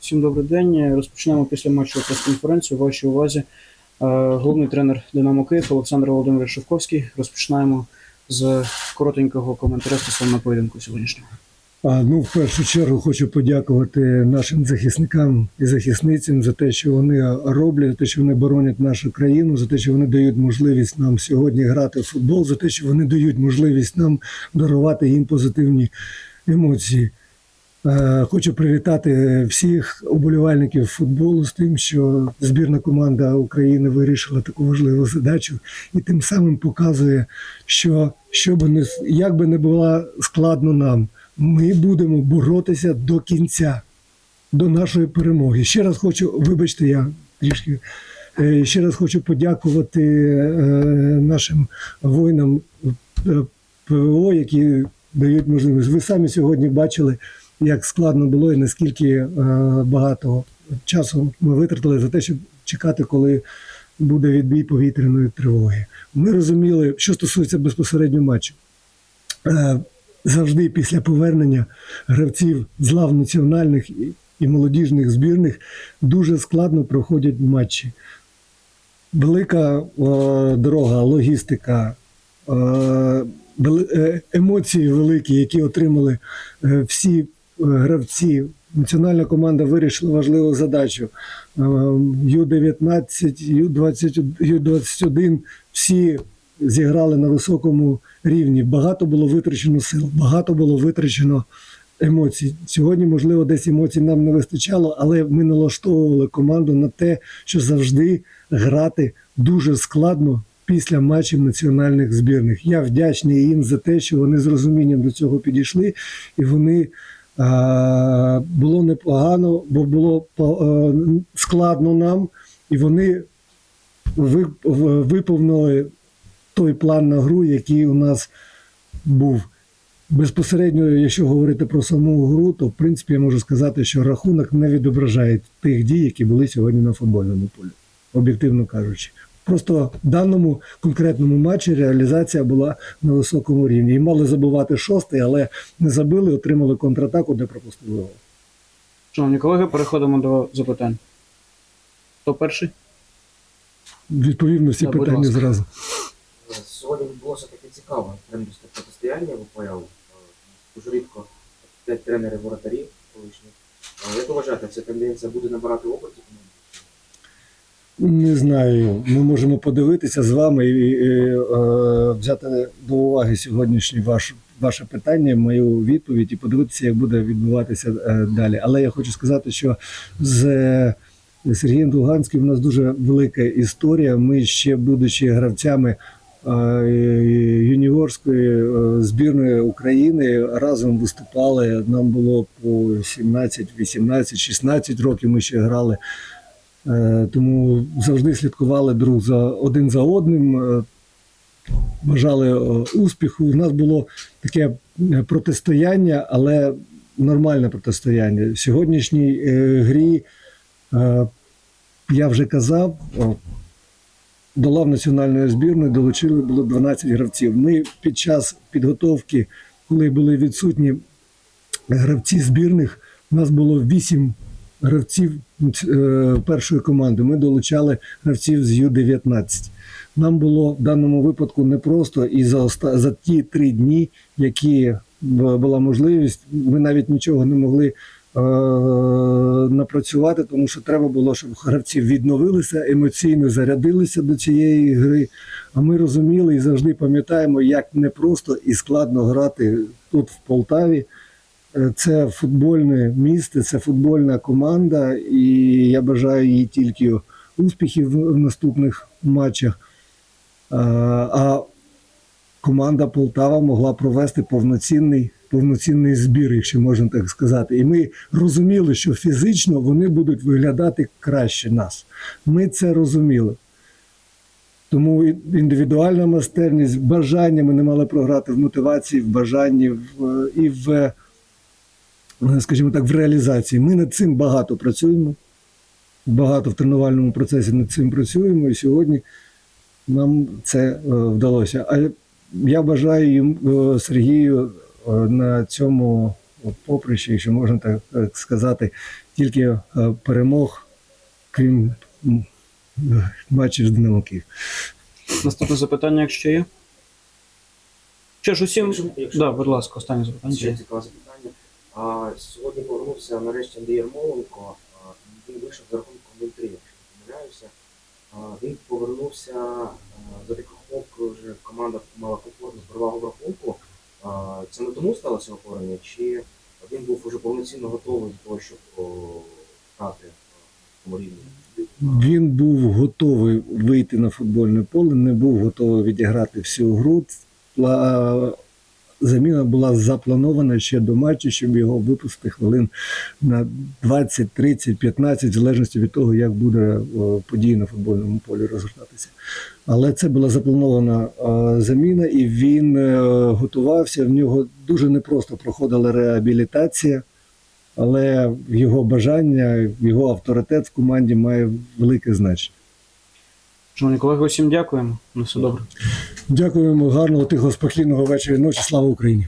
Всім добрий день. Розпочнемо після матчу прес-конференцію. Вашій увазі е, головний тренер Динамо Київ Олександр Володимирович Шевковський. Розпочинаємо з коротенького коментаря стосовно поєдинку сьогоднішнього. Ну, в першу чергу хочу подякувати нашим захисникам і захисницям за те, що вони роблять, за те, що вони боронять нашу країну, за те, що вони дають можливість нам сьогодні грати в футбол, за те, що вони дають можливість нам дарувати їм позитивні емоції. Е, Хочу привітати всіх уболівальників футболу з тим, що збірна команда України вирішила таку важливу задачу і тим самим показує, що, що би не як би не було складно нам, ми будемо боротися до кінця, до нашої перемоги. Ще раз хочу, вибачте, я трішки. е, Ще раз хочу подякувати е, нашим воїнам ПВО, які дають можливість. Ви самі сьогодні бачили, як складно було і наскільки е, багато часу ми витратили за те, щоб чекати, коли буде відбій повітряної тривоги. Ми розуміли, що стосується безпосередньо матчу. Е, Завжди після повернення гравців з лав національних і- молодіжних збірних дуже складно проходять матчі. Велика е, дорога, логістика, е, е, емоції великі, які отримали всі е, гравці. Національна команда вирішила важливу задачу. Е, Ю-19, Ю-20, Ю-21 всі зіграли на високому рівні. Багато було витрачено сил, багато було витрачено емоцій. Сьогодні, можливо, десь емоцій нам не вистачало, але ми налаштовували команду на те, що завжди грати дуже складно після матчів національних збірних. Я вдячний їм за те, що вони з розумінням до цього підійшли, і вони. А, було непогано, бо було е, складно нам, і вони виповнили той план на гру, який у нас був. Безпосередньо, якщо говорити про саму гру, то в принципі я можу сказати, що рахунок не відображає тих дій, які були сьогодні на футбольному полі, об'єктивно кажучи. Просто в даному конкретному матчі реалізація була на високому рівні. І мали забувати шостий, але не забили, отримали контратаку, де пропустили гол. Шановні колеги, переходимо до запитань. Хто перший? Відповів на всі Так, будь питання ласка. зразу. Сьогодні відбулося таке цікаве тренерське протистояння в УПЛ. Е, Дуже рідко п'ять тренерів воротарів колишніх. Е, Як ви вважаєте, ця тенденція буде набирати обертів? Не знаю. Ми можемо подивитися з вами і, і, е, взяти до уваги сьогоднішнє ваш, ваше питання, мою відповідь, і подивитися, як буде відбуватися е, далі. Але я хочу сказати, що з Сергієм Дуганським у нас дуже велика історія. Ми ще, будучи гравцями е, юніорської е, збірної України, разом виступали. Нам було по 17, 18, 16 років. Ми ще грали. Е, Тому завжди слідкували друг за один за одним, е, бажали е, успіху. У нас було таке протистояння, але нормальне протистояння. В сьогоднішній грі я вже казав. До лав національної збірної долучили було 12 гравців. Ми під час підготовки, коли були відсутні гравці збірних, у нас було 8 гравців е, першої команди. Ми долучали гравців з Ю-19. Нам було в даному випадку непросто, і за, оста- за ті три дні, які була можливість, ми навіть нічого не могли е, напрацювати, тому що треба було, щоб гравці відновилися, емоційно зарядилися до цієї гри. А ми розуміли і завжди пам'ятаємо, як непросто і складно грати тут в Полтаві. Е, Це футбольне місце, це футбольна команда, і я бажаю їй тільки успіхів в наступних матчах. А, команда Полтава могла провести повноцінний, повноцінний збір, якщо можна так сказати. І ми розуміли, що фізично вони будуть виглядати краще нас. Ми це розуміли. Тому індивідуальна майстерність, бажання ми не мали програти в мотивації, в бажанні в, і в, скажімо так, в реалізації. Ми над цим багато працюємо. Багато в тренувальному процесі над цим працюємо, і сьогодні нам це е, вдалося. А я бажаю їм е, Сергію е, на цьому поприщі, якщо можна так сказати, тільки е, перемог, крім е, матчів з Динамо Київ. Наступне запитання, якщо є. Що ж усім. Якщо- якщо- Да, будь ласка, останнє запитання. Ще цікаве запитання. А, сьогодні повернувся нарешті Андрій Ярмоленко. Він вийшов за рахунком 0-3, якщо не помиляюся. Він повернувся за такою вже команда мала комфортну перевагу в рахунку. А, це не тому сталося його повернення, чи він був уже повноцінно готовий до того, щоб грати цьому рівні? Він був готовий вийти на футбольне поле, не був готовий відіграти всю гру. Заміна була запланована ще до матчу, щоб його випустити хвилин на 20, 30, 15, в залежності від того, як буде події на футбольному полі розгортатися. Але це була запланована е, заміна, і він е, готувався. В нього дуже непросто проходила реабілітація, але його бажання, його авторитет в команді має велике значення. Шановні колеги, усім дякуємо. На все добре. Дякуємо гарного, тихого, спокійного вечора і ночі. Слава Україні!